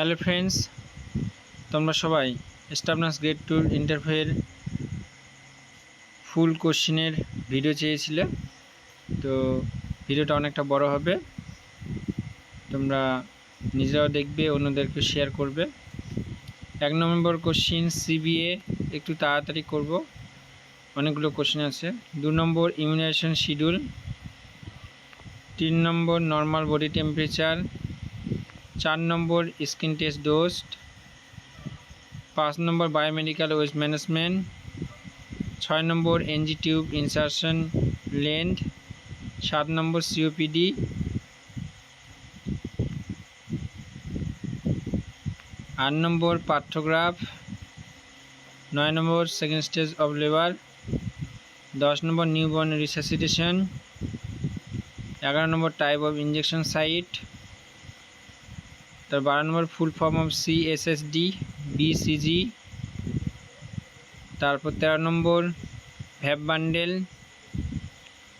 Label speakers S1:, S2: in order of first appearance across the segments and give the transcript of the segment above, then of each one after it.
S1: Hello friends তোমরা সবাই staff nurse grade টুর ইন্টারভিউয়ের ফুল কোশ্চিনের ভিডিও চেয়েছিলে তো ভিডিওটা অনেকটা বড় হবে তোমরা নিজেরাও দেখবে অন্যদেরকে শেয়ার করবে এক নম্বর কোশ্চিন সিবিএ একটু তাড়াতাড়ি করব অনেকগুলো কোশ্চিন আছে দু নম্বর ইমিউনাইজেশন শিডিউল তিন নম্বর নর্মাল বডি টেম্পারেচার চার নম্বর স্কিন টেস্ট ডোজ পাঁচ নম্বর বায়োমেডিক্যাল ওয়েস্ট ম্যানেজমেন্ট ছয় নম্বর এনজি টিউব ইনসারশন লেন্ড সাত নম্বর সিওপিডি আট নম্বর পাঠ্যগ্রাফ নয় number second stage of labour দশ নম্বর নিউবর্ন রিসাসিটেশন এগারো number type of injection site তার বারো number full form of CSSD BCG তারপর তেরো নম্বর ভ্যাপ বান্ডেল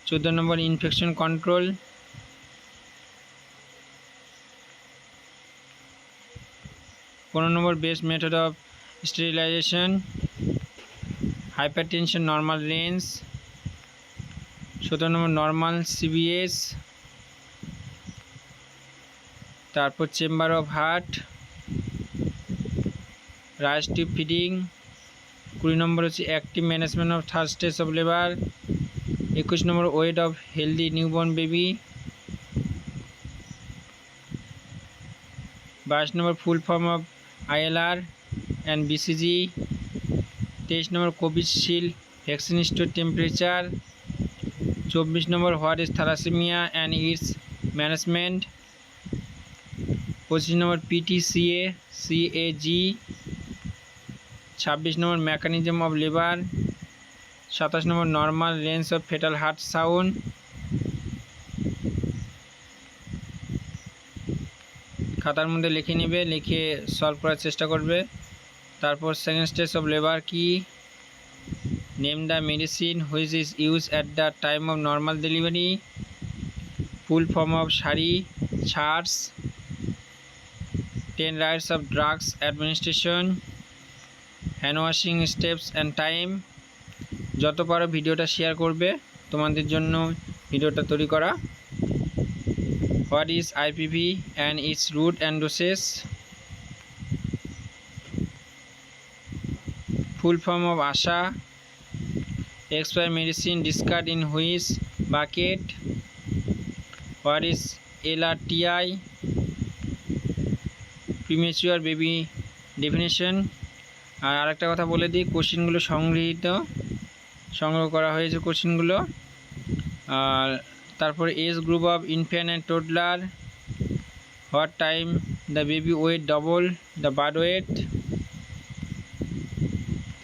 S1: চোদ্দো নম্বর ইনফেকশন কন্ট্রোল পনেরো নম্বর best method of sterilisation hypertension normal range সতেরো নম্বর normal CBS তারপর chamber of heart rice to feeding কুড়ি নম্বর হচ্ছে active management of third stage of labour একুশ নম্বর weight of healthy newborn baby বাইশ নম্বর full form of ILR and BCG তেইশ নম্বর Covishield vaccine store temperature চব্বিশ নম্বর what is thalassaemia and its management পঁচিশ নম্বর PTCA CAG ছাব্বিশ number mechanism of labour সাতাশ নম্বর normal range of fetal heart sound খাতার মধ্যে লিখে নেবে লিখে সলভ করার চেষ্টা করবে তারপর সেকেন্ড স্টেজ অফ লেবার কি name the medicine which is use at the time of normal delivery full form of SARI SARS ten rights of drugs administration hand washing steps and time যত পারো ভিডিওটা share করবে তোমাদের জন্য ভিডিওটা তৈরি করা what is IPV and its route and doses full form of ASHA, expire medicine discard in which bucket, what is LRTI, premature baby definition আর আরেকটা কথা বলে দিই কোশ্চেনগুলো সংগৃহীত সংগ্রহ করা হয়েছে কোশ্চেনগুলো আর তারপর age group of infant and toddler what time the baby weight double the birth weight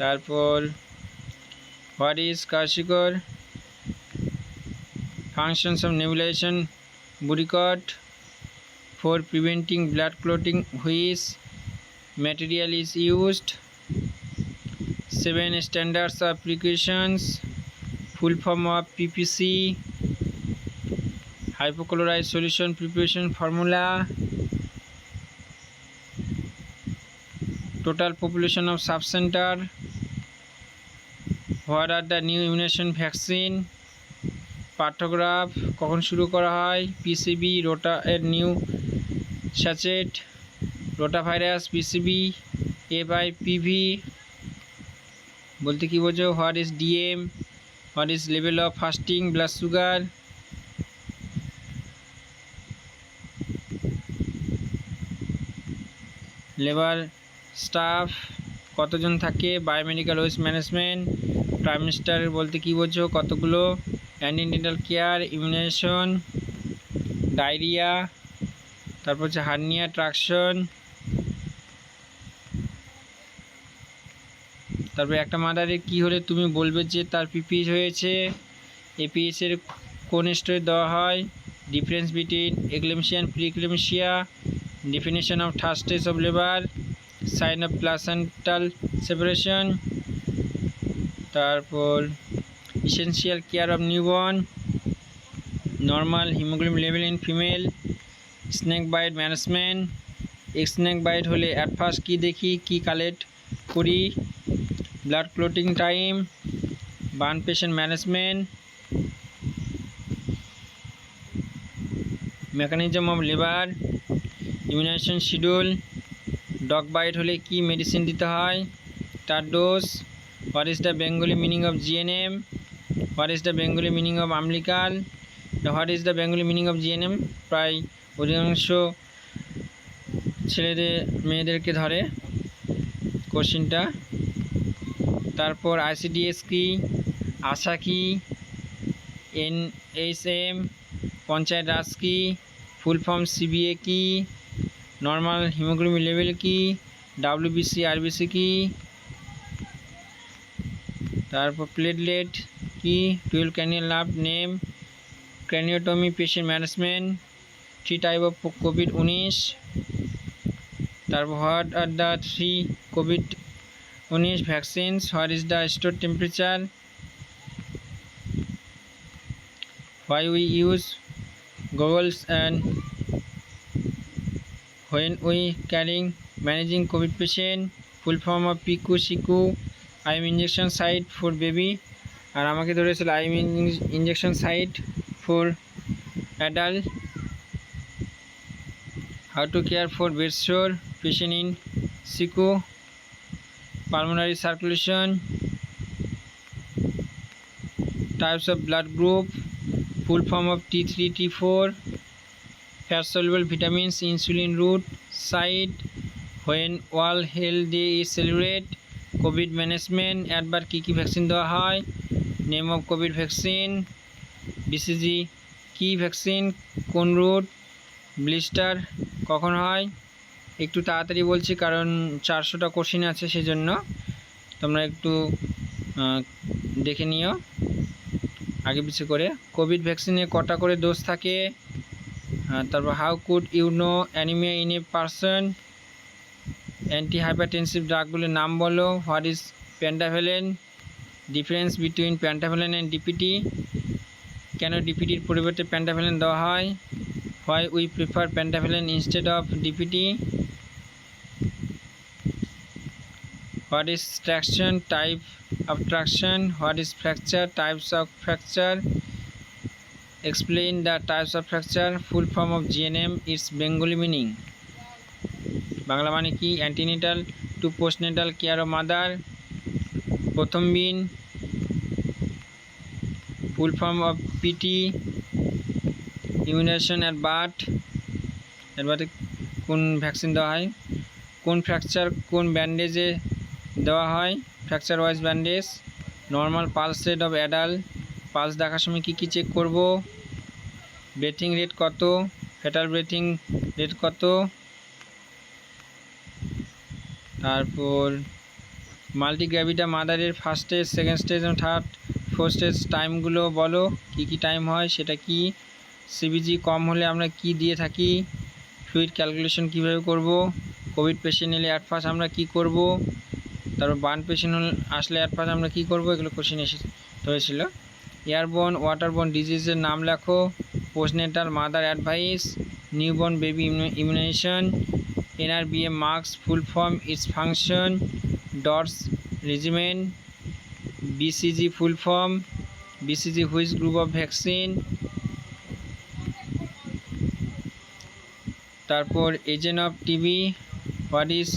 S1: তারপর হোয়াট ইজ কার্সিকর functions of nebulisation Budecort for preventing blood clotting which material is used seven standards of precautions full form of ppc hypochlorite solution preparation formula total population of sub center what are the new immunization vaccine partograph কখন শুরু করা হয় PCB rota এর new sachet virus PCV FI PV বলতে কী বোঝো what is DM what is level of fasting blood sugar labour staff কতজন থাকে biomedical waste management prime minister বলতে কী বোঝো কতগুলো অ্যান্টিডেন্টাল কেয়ার ইমিউনেশন ডায়রিয়া তারপর হচ্ছে হার্নিয়া ট্রাকশন তারপর একটা মাদারে কি হলে তুমি বলবে যে তার পিপিএস হয়েছে এর কোন স্টোরে দেওয়া হয় difference between eclampsia and preeclampsia definition of third stage of labour sign of placental separation তারপর essential care of newborn normal haemoglobin level in female snake bite management snake bite হলে অ্যাট ফার্স্ট কী দেখি কি collect করি blood clotting time burn patient management mechanism of liver immunisation schedule dog bite হলে কি medicine দিতে হয় তার dose what is the Bengali meaning of GNM what is the Bengali meaning of umbilical what is the Bengali meaning of GNM প্রায় অধিকাংশ ছেলেদের মেয়েদেরকে ধরে কোশ্চিনটা তারপর আইসিডিএস কি আশা কি N H M panchayat raj কি ফুল ফর্ম সিবিএ কি নর্মাল হিমোগ্লোবিন লেভেল কি ডাব্লিউবিসি আরবিসি কি তারপর প্লেটলেট কি twelve cranial love name craniotomy patient management three type of covid-19 তারপর what are the three COVID উনিশ vaccines what is the store temperature why we use goggles and when we carrying managing covid patient full form of piku siku i am injection site for baby আর আমাকে ধরেছিল I am injection site for adult how to care for bedsore patient in psycho pulmonary circulation types of blood group full form of t3 t4 fat soluble vitamins insulin route site when all health day is celebrate COVID management একবার কী কী vaccine দেওয়া হয় name of COVID vaccine BCG কি vaccine কোন route blister কখন হয় একটু তাড়াতাড়ি বলছি কারণ চারশোটা কোশ্চিন আছে সেজন্য তোমরা একটু দেখে নিও আগে পিছিয়ে করে কোভিড ভ্যাকসিনে কটা করে ডোজ থাকে তারপর how could you know anaemia in a person anti hypertensive ড্রাগগুলোর নাম বলো what is pentavalent difference between pentavalent and DPT কেন ডিপিটির পরিবর্তে প্যান্টাভেলেন দেওয়া হয় why we prefer pentavalent instead of DPT what is traction type of traction what is fracture types of fracture explain the types of fracture full form of GNM its Bengali meaning Bangla মানে কি antenatal to postnatal care of mother প্রথম বিন full form of PT immunisation advert অ্যাডভার্টে কোন vaccine দেওয়া হয় কোন fracture কোন ব্যান্ডেজে দেওয়া হয় fracture wise bandage normal pulse rate of adult pulse দেখার সময় কী কী চেক করব ব্রেথিং রেট কত ফেটাল ব্রেথিং রেট কত তারপর মাল্টিগ্র্যাভিটা মাদারের ফার্স্ট স্টেজ সেকেন্ড স্টেজ এবং থার্ড ফোর্থ স্টেজ টাইমগুলো বলো কী কী টাইম হয় সেটা কি সিবিজি কম হলে আমরা কি দিয়ে থাকি ফ্লুইড ক্যালকুলেশন কিভাবে করব কোভিড পেশেন্ট এলে অ্যাডফার্স্ট আমরা কি করব তারপর বান পেশেন্ট আসলে অ্যাডফার্স্ট আমরা কি করব এগুলো কোশ্চেন এসে হয়েছিল ওয়াটার ওয়াটারবর্ন ডিজিজের নাম লেখো postnatal mother advice newborn baby immunisation NRBA marks full form its function DOTS regimen BCG full form BCG which group of vaccine তারপর agent of TB what is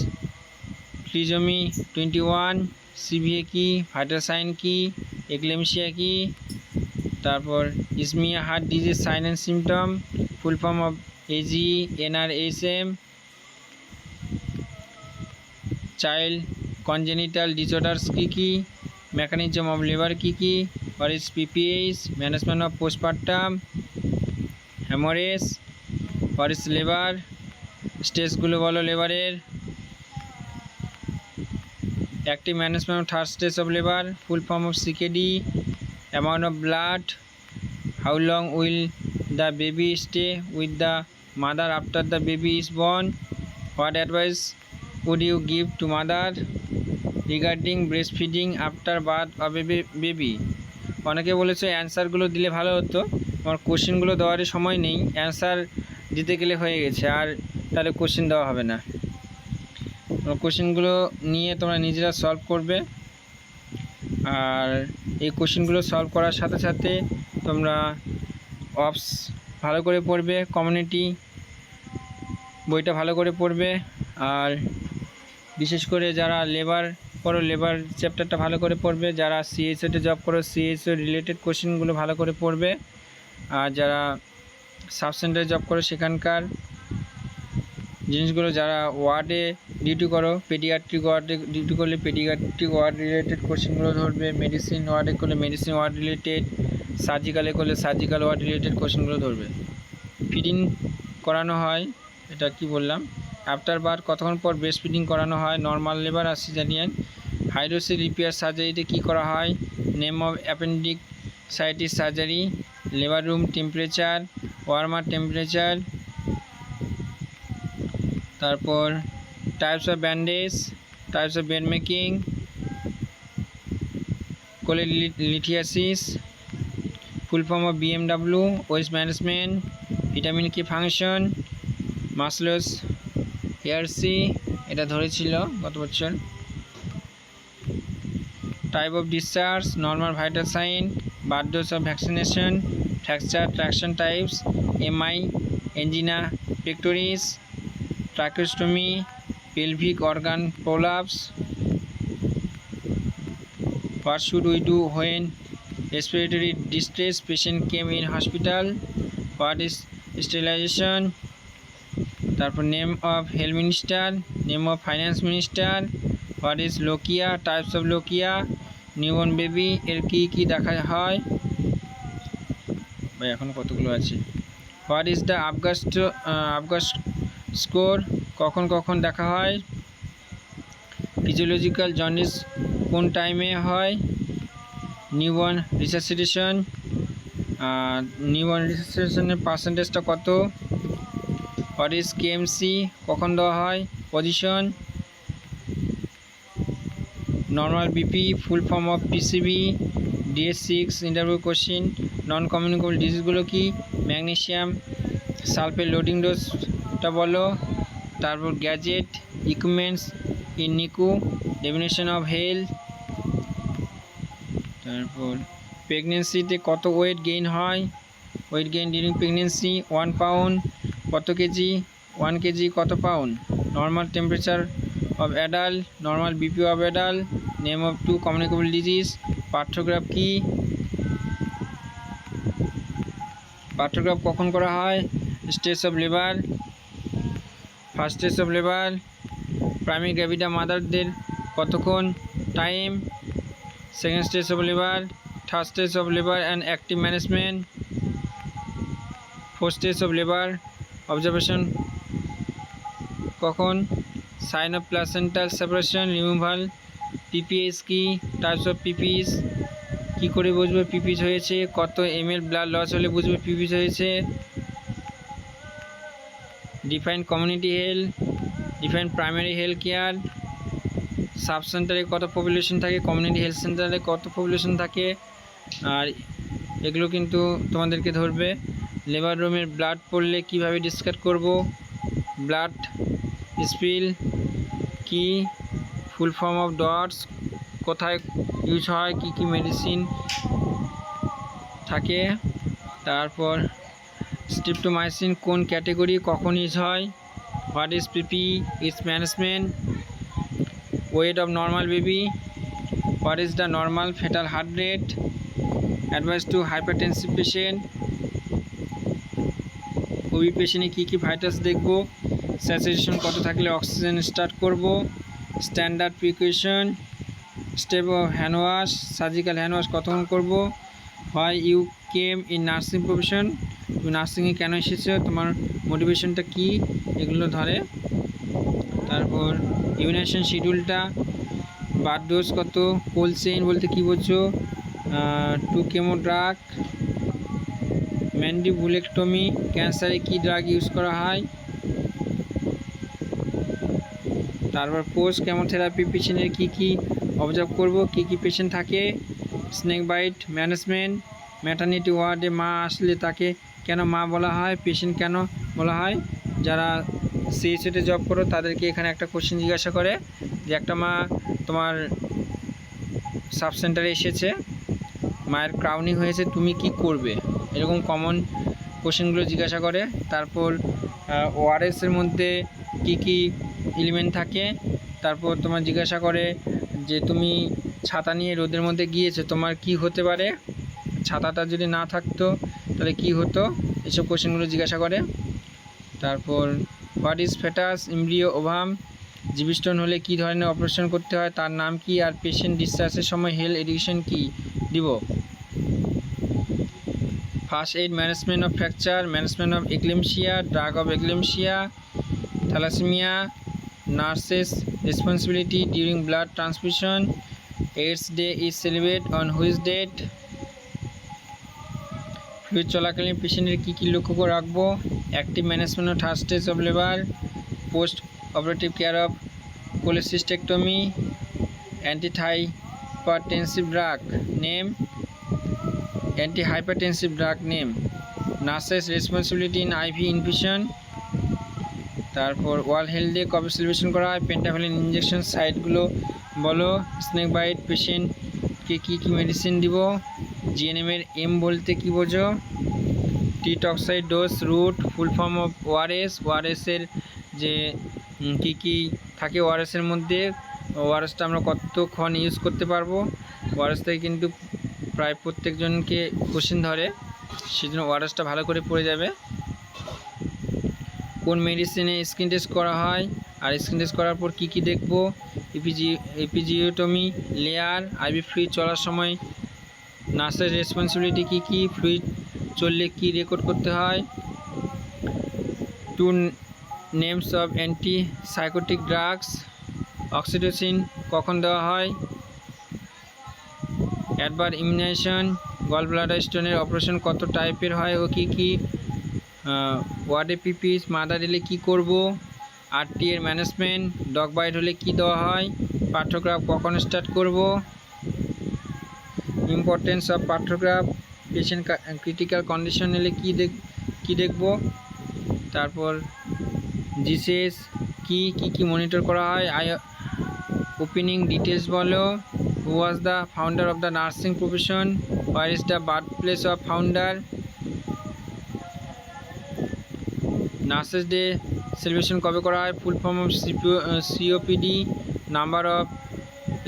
S1: trisomy twenty one CVA কি vital sign কি eclampsia কি তারপর ischaemia heart disease sign and symptom full form of AG M child congenital disorders কী কী mechanism of labour কী কী what is PPH management of postpartum haemorrhage পারিস labour স্টেজগুলো বলো লেবারের active management third stage of labour full form of CKD amount of blood how long will the baby stay with the mother after the baby is born what advice would you give to mother regarding breast feeding after birth a baby অনেকে বলেছে অ্যান্সারগুলো দিলে ভালো হতো আমার কোশ্চেনগুলো দেওয়ারই সময় নেই অ্যান্সার জিতে গেলে হয়ে গেছে আর তাহলে কোশ্চেন দেওয়া হবে না কোশ্চেনগুলো নিয়ে তোমরা নিজেরা সলভ করবে আর এই কোশ্চেনগুলো সলভ করার সাথে সাথে তোমরা অপস ভালো করে পড়বে কমিউনিটি বইটা ভালো করে পড়বে আর বিশেষ করে যারা লেবার করো লেবার চ্যাপ্টারটা ভালো করে পড়বে যারা সিএসওতে জব করো সিএসও রিলেটেড কোশ্চেনগুলো ভালো করে পড়বে আর যারা সাব সেন্টারে জব করো সেখানকার জিনিসগুলো যারা ওয়ার্ডে ডিউটি করো পেডিয়াট্রিক ওয়ার্ডে ডিউটি করলে পেডিয়াট্রিক ওয়ার্ড রিলেটেড কোশ্চেনগুলো ধরবে মেডিসিন ওয়ার্ডে করলে মেডিসিন ওয়ার্ড রিলেটেড সার্জিক্যালে করলে সার্জিক্যাল ওয়ার্ড রিলেটেড কোশ্চেনগুলো ধরবে ফিডিং করানো হয় এটা কি বললাম আফটার বার কতক্ষণ পর ব্রেস্ট ফিডিং করানো হয় নর্মাল লেবার আর সিজানিয়ান হাইড্রোসি রিপেয়ার সার্জারিতে কি করা হয় name of appendicitis surgery labour room temperature warmer temperature তারপর types of bandage types of bed making cholelithiasis full form of BMW waste management vitamin কি function muscles ARC এটা ধরেছিল গত বছর type of discharge normal vital sign birth of vaccination fracture traction types MI angina pectoris tracheostomy pelvic organ prolapse pursued we do when respiratory distress patient came in hospital part sterilisation তারপর name of health minister name of finance minister what is lochia types of lochia newborn baby এর কী কী দেখা হয় বা এখনও কতগুলো আছে what is the Apgar Apgar score কখন কখন দেখা হয় ফিজিওলজিক্যাল জন্ডিস কোন টাইমে হয় নিউবর্ন রিসাসিটেশন নিউবর্ন রিসাসিটেশনের পার্সেন্টেজটা কত হোয়াট ইজ কেএমসি কখন দেওয়া হয় position normal BP full form of PCB DS six interview question non communicable ডিজিজগুলো কি ম্যাগনেশিয়াম সালফেট লোডিং ডোজটা বলো তারপর gadget equipments in NICU dimension of health তারপর প্রেগনেন্সিতে কত ওয়েট গেইন হয় weight gain during pregnancy one pound কত KG one KG কত pound normal temperature of adult normal BP of adult name of two communicable disease partograph কি partograph কখন করা হয় stage of labour first stage of labour primary gravida মাদারদের কতক্ষণ time second stage of labour third stage of labour and active management fourth stage of labour observation কখন sign of placental separation removal PPS কি types of PPS কী করে বুঝবো PPS হয়েছে কত M L blood loss হলে বুঝবে PPS হয়েছে defined community health defined primary health care sub সেন্টারে কত পপুলেশন থাকে কমিউনিটি হেলথ সেন্টারে কত পপুলেশন থাকে আর এগুলো কিন্তু তোমাদেরকে ধরবে লেবার রুমের ব্লাড পড়লে কিভাবে ডিসকাট করব ব্লাড স্পিল কী ফুল ফর্ম অফ ডটস কোথায় ইউজ হয় কি কি মেডিসিন থাকে তারপর স্ট্রিপ্টোমাইসিন কোন ক্যাটেগরি কখন ইউজ হয় what is PP is management weight of normal baby what is the normal fetal heart rate advice to hypertensive patient OB পেশেন্টে কী কী ভাইটাস দেখব স্যাচুরেশন কত থাকলে অক্সিজেন স্টার্ট করব standard precaution step of handwash wash surgical hand কতক্ষণ করবো হয় you came in nursing profession তুমি নার্সিংয়ে কেন এসেছো তোমার মোটিভেশনটা কি এগুলো ধরে তারপর ইমিউনেশন শিডিউলটা বার ডোজ কত কোল চেইন বলতে কি বলছো two chemo drug mandi mandibulectomy ক্যান্সারে কি ড্রাগ ইউজ করা হয় তারপর পোস্ট কেমন থেরাপি পেশেন্টের কী কী অবজার্ভ করবো কী কী পেশেন্ট থাকে স্নেক বাইট ম্যানেজমেন্ট ম্যাটার্নিটি ওয়ার্ডে মা আসলে তাকে কেন মা বলা হয় পেশেন্ট কেন বলা হয় যারা সিএসিতে জব করো তাদেরকে এখানে একটা কোশ্চেন জিজ্ঞাসা করে যে একটা মা তোমার সাব সেন্টারে এসেছে মায়ের ক্রাউনিং হয়েছে তুমি কি করবে এরকম কমন কোশ্চেনগুলো জিজ্ঞাসা করে তারপর ওআরএসের মধ্যে কি কি এলিমেন্ট থাকে তারপর তোমার জিজ্ঞাসা করে যে তুমি ছাতা নিয়ে রোদের মধ্যে গিয়েছে তোমার কি হতে পারে ছাতাটা যদি না থাকতো তাহলে কি হতো এসব কোশ্চেনগুলো জিজ্ঞাসা করে তারপর what is foetus embryo ovum জীবিষ্টন হলে কি ধরনের অপারেশন করতে হয় তার নাম কি আর পেশেন্ট ডিসচার্জের সময় হেলথ এডুকেশন কি দিব first aid management of fracture management of eclampsia drug of eclampsia thalassaemia nurses responsibility during blood transfusion AIDS day is celebrate on whose date flu চলাকালীন পেশেন্টের কী কী লক্ষ্য করে রাখবো active management of third stage of labour post operative care of cholecystectomy antihypertensive drug name antihypertensive drug name nurses responsibility in IV infusion তারপর world health day কবে celebration করা হয় পেন্টাভেলিন ইঞ্জেকশন সাইটগুলো বলো স্নেক বাইট পেশেন্টকে কী কী মেডিসিন দিব জিএনএমের এম বলতে কি বোঝো টিটক্সাইড dose route full form of ORS ওআরএসের যে কী কী থাকে ওআরএসের মধ্যে ওআরএসটা আমরা কতক্ষণ ইউজ করতে পারবো ওআরএস থেকে কিন্তু প্রায় প্রত্যেকজনকে কোশ্চিন ধরে সেজন্য ওয়ারেসটা ভালো করে পড়ে যাবে কোন মেডিসিনে স্কিন টেস্ট করা হয় আর স্কিন টেস্ট করার পর কি কি দেখব এপিজি এপিজিওটমি লেয়ার আইভি ফ্লুইড চলার সময় নার্সের রেসপন্সিবিলিটি কি কি ফ্লুইড চললে কি রেকর্ড করতে হয় two names of anti psychotic drugs oxytocin কখন দেওয়া হয় অ্যাডবার ইমিউনাইজেশন গল ব্লাডার স্টোনের অপারেশন কত টাইপের হয় ও কি কী ওয়ার্ডে পিপিস মাদার এলে কী করব আরটি এর ম্যানেজমেন্ট ডগ বাইট হলে কি দেওয়া হয় পাঠ্যক্রাফ কখন স্টার্ট করব importance of partograph patient critical condition এলে কী দেখ কী দেখব তারপর জিসেস কি কি কি মনিটর করা হয় আই ওপেনিং ডিটেলস বলো who was the founder of the nursing profession where is the birth place of founder nurses day celebration কবে করা হয় full form of COPD number of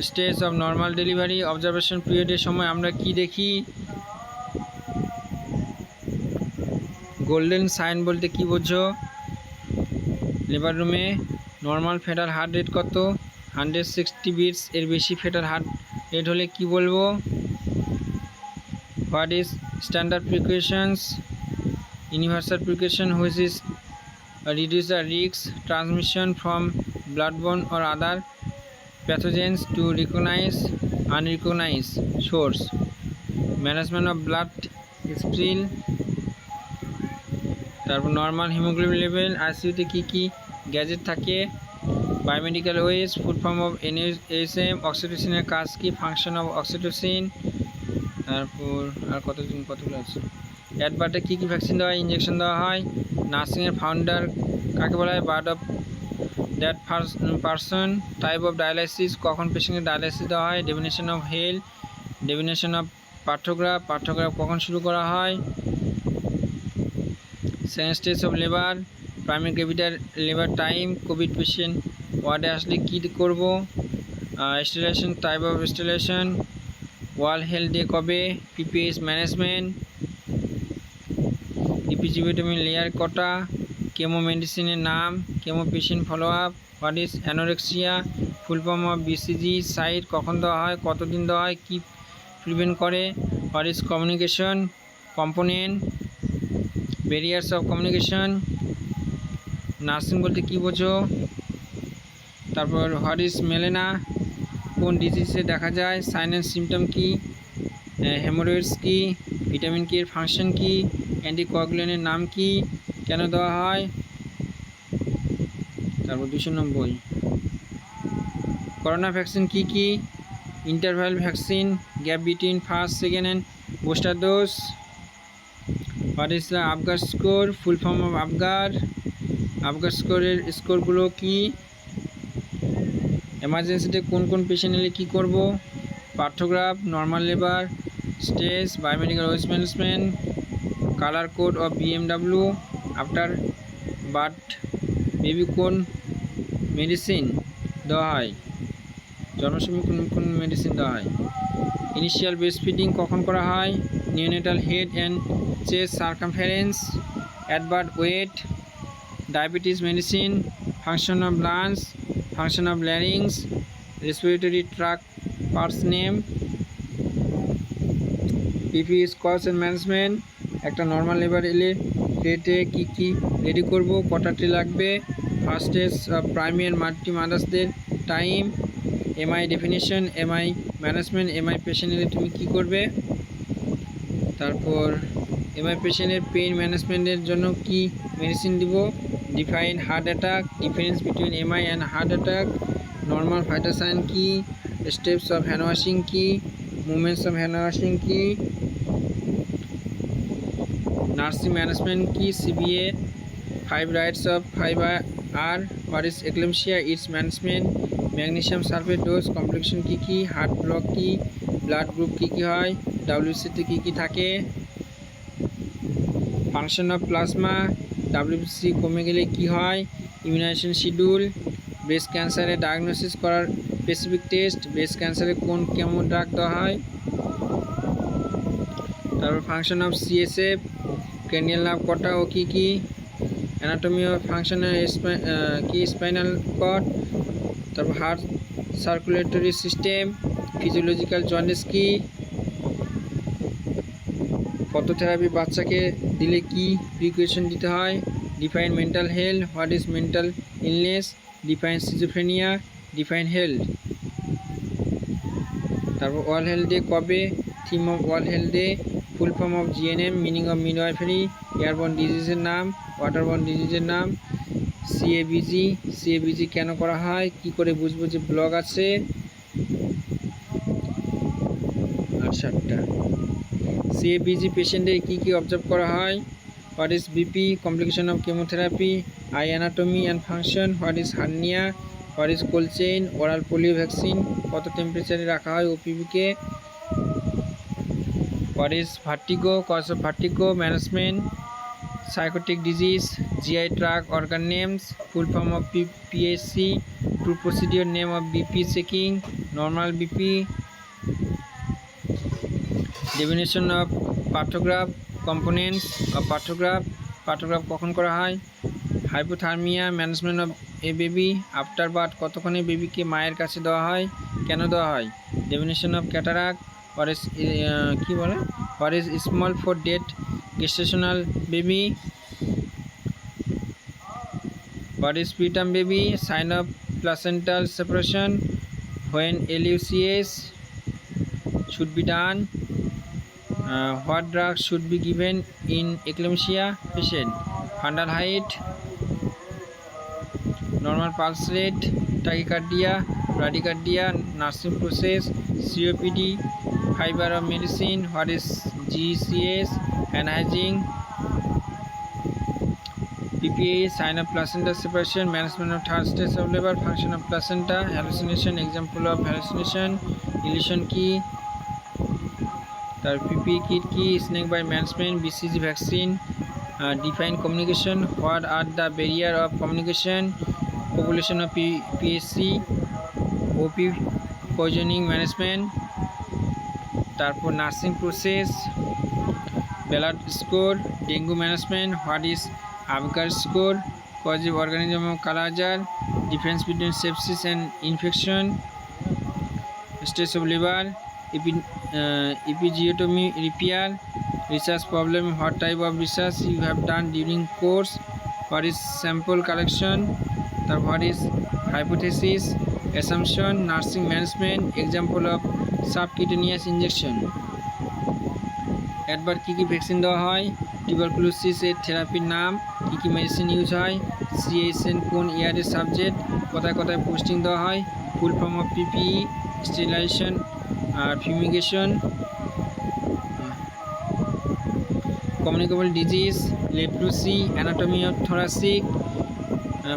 S1: stage of normal delivery observation পিরিয়ডের সময় আমরা কি দেখি golden sign বলতে কি বোঝ লেবার রুমে নর্মাল ফেটার হার্ট রেট কত হান্ড্রেড সিক্সটি বিটস এর বেশি ফেটার হার্ট এট হলে কি বলবো what is standard precautions universal precaution which is reduce the রিক্স transmission from borne or other pathogens to recognise unrecognise source management of blood spill তারপর normal haemoglobin level আইসিউতে কী কী গ্যাজেট থাকে biomedical waste full form of NSM অক্সিটোসিনের কাজ কি function of oxytocin তারপর আর কতজন কতগুলো আছে অ্যাডবার্টে কী কী ভ্যাকসিন দেওয়া হয় ইঞ্জেকশন দেওয়া হয় নার্সিংয়ের ফাউন্ডার কাকে বলা হয় birth of that person type of dialysis কখন পেশেন্টের ডায়ালাইসিস দেওয়া হয় definition of health definition of partograph partograph কখন শুরু করা হয় second stage of labour primary capital labour time covid patient ওয়ার্ডে আসলে কী করব installation type of installation wall health day কবে পিপিএস ম্যানেজমেন্ট ভিটামিন লেয়ার কটা কেমো মেডিসিনের নাম chemo patient follow up what is anorexia full form of BCG site কখন দেওয়া হয় কতদিন দেওয়া হয় কী প্রিভেন্ট করে what is communication component barriers of communication nursing বলতে কী বোঝো তারপর হরিস মেলে না কোন ডিজিজে দেখা যায় সাইনাস সিমটম কি হেমোরয়েডস কি ভিটামিন কে এর ফাংশন কি অ্যান্টিকোয়াগুলেনের নাম কি কেন দেওয়া হয় তারপর দুশো নব্বই করোনা ভ্যাকসিন কী কী interval vaccine gap between first second and booster dose what is the score full form of Apgar Apgar স্কোরের স্কোরগুলো কী এমার্জেন্সিতে কোন কোন পেশেন্ট এলে কী করব partograph normal labour stage biomedical waste management colour code of BMW after birth baby কোন medicine দেওয়া হয় জন্মের কোন কোন মেডিসিন দেওয়া হয় ইনিশিয়াল বেস্ট ফিডিং কখন করা হয় neonatal head and chest circumference at birth weight diabetes medicine function of lungs function of larynx respiratory tract parts name PP causes and management একটা নর্মাল লেবার এলে ডেটে কি কি রেডি করব কটাটি লাগবে first stage primi and multi মাদার্সদের time MI definition MI management MI patient এলে তুমি কি করবে তারপর এমআই পেশেন্টের পেইন ম্যানেজমেন্টের জন্য কি মেডিসিন দিব define heart attack difference between MI and heart attack normal ফাইটাসাইন কি স্টেপস অফ হ্যান্ড ওয়াশিং কি মুভমেন্টস অফ হ্যান্ড ওয়াশিং কি নার্সিং ম্যানেজমেন্ট কি CBA five rights of five R what is eclampsia its management magnesium sulphate dose complication কী কী heart block কি blood group কী কী হয় ডাব্লিউসিতে কী কী থাকে ফাংশন অফ প্লাজমা ডাব্লিউবিসি কমে গেলে কি হয় ইমিউনাইজেশন শিডিউল ব্রেস্ট ক্যান্সারে ডায়াগনোসিস করার স্পেসিফিক টেস্ট ব্রেস্ট ক্যান্সারে কোন কেমন ড্রাগ দেওয়া হয় তারপর function of CSF cranial nerve কটা ও কী কী অ্যানাটমি অফ ফাংশনের কি স্পাইনাল কট তারপর heart circulatory system physiological jaundice কী থেরাপি বাচ্চাকে দিলে কি প্রিকুয়েশন দিতে হয় define mental health what is mental illness define schizophrenia define health তারপর ওয়ার্ল্ড হেলথ ডে কবে theme of world health day full form of GNM meaning of midwifery airborne ডিজিজের নাম waterborne ডিজিজের নাম CABG CABG কেন করা হয় কি করে বুঝবো যে ব্লগ আছে আর আচ্ছা, সিএবিজি পেশেন্টের কী কী অবজার্ভ করা হয় what is BP complication of chemotherapy eye anatomy and function what is hernia what is cold chain oral polio vaccine কত টেম্পারেচারে রাখা হয় ওপিভিকে what is vertigo cause of vertigo management psychotic disease GI tract organ names full form of PSC, true procedure name of BP checking normal BP definition of partograph components of partograph partograph কখন করা হয় hypothermia management of a baby after birth কতক্ষণে বেবিকে মায়ের কাছে দেওয়া হয় কেন দেওয়া হয় ডেফিনেশন অফ ক্যাটারাক এস কী বলে ফরেস small for date gestational baby as preterm baby sign of placental separation when LSCS should be done Uh, what drugs should be given in eclampsia patient? Underhydrate, normal pulse rate, tachycardia, bradycardia, nursing process, COPD, fiber of medicine, what is GCS, analyzing, PPA, sign of placenta separation, management of third stage of labor, function of placenta, hallucination, example of hallucination, illusion key, তার PP kit কি snake bite management BCG vaccine define communication what are the barrier of communication population of P PSC OP poisoning management তারপর nursing process blood score dengue management what is Apgar score causative organism of kala-azar difference between sepsis and infection stage of liver episiotomy repair research problem what type of research you have done during course what is sample collection তার what is hypothesis assumption nursing management example of subcutaneous injection একবার কী কী vaccine দেওয়া হয় tuberculosis এর থেরাপির নাম কী কী মেডিসিন ইউজ হয় সিএসএন কোন ইয়ারের সাবজেক্ট কোথায় কোথায় পোস্টিং দেওয়া হয় full form of PPE sterilisation R fumigation communicable disease leprosy anatomy of thoracic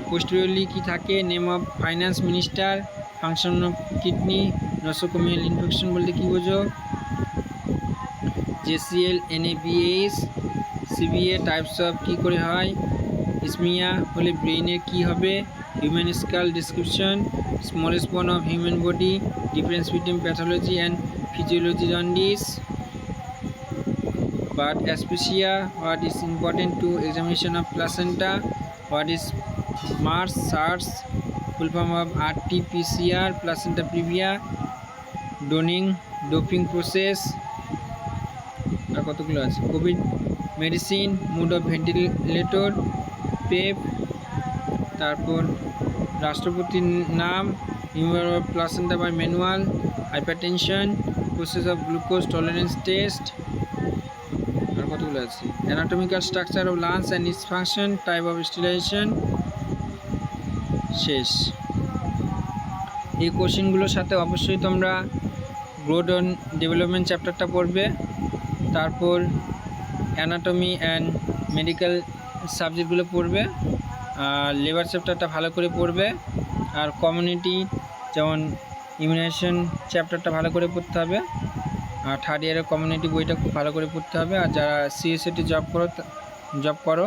S1: posteriorly কী থাকে name of finance minister function of kidney nosocomial infection বলতে কী বোঝো JCL NABS CBA types of কী করে হয় ইসমিয়া হলে ব্রেনের কী হবে human skull description small span of human body difference between pathology and physiology jaundice but asphyxia what is important to examination of placenta what is MERS SARS full form of RTPCR placenta praevia donning doffing process আর কতগুলো আছে COVID medicine mode of ventilator PEEP তারপর রাষ্ট্রপতির নাম removal of placenta by manual hypertension process of glucose tolerance test আর কতগুলো আছে anatomical structure of lungs and its function type of sterilisation শেষ এই কোশ্চেনগুলোর সাথে অবশ্যই তোমরা গ্রোথ অন ডেভেলপমেন্ট চ্যাপ্টারটা পড়বে তারপর অ্যানাটমি অ্যান্ড মেডিকেল সাবজেক্টগুলো পড়বে আর লেবার চ্যাপ্টারটা ভালো করে পড়বে আর কমিউনিটি যেমন ইমিউনাইজেশন চ্যাপ্টারটা ভালো করে পড়তে হবে আর থার্ড ইয়ারের কমিউনিটি বইটা খুব ভালো করে পড়তে হবে আর যারা সিএসএটি জব করো জব করো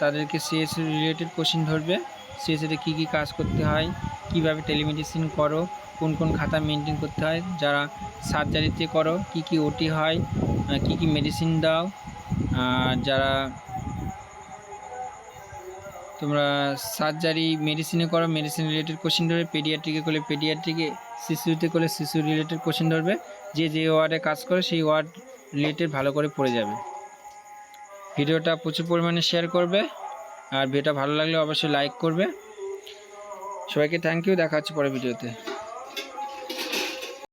S1: তাদেরকে সিএসএ রিলেটেড কোশ্চিন ধরবে সিএসএতে কী কী কাজ করতে হয় কীভাবে টেলিমেডিসিন করো কোন কোন খাতা মেনটেন করতে হয় যারা সার্জারিতে করো কি কি ওটি হয় কি কি মেডিসিন দাও যারা তোমরা সার্জারি মেডিসিনে করো মেডিসিন রিলেটেড কোশ্চেন ধরবে পেডিয়াট্রিকে করলে পেডিয়াট্রিকে শিশুতে করলে শিশু রিলেটেড কোশ্চেন ধরবে যে যে ওয়ার্ডে কাজ করে সেই ওয়ার্ড রিলেটেড ভালো করে পড়ে যাবে ভিডিওটা প্রচুর পরিমাণে শেয়ার করবে আর ভিডিওটা ভালো লাগলে অবশ্যই লাইক করবে সবাইকে থ্যাংক ইউ দেখা হচ্ছে পরের ভিডিওতে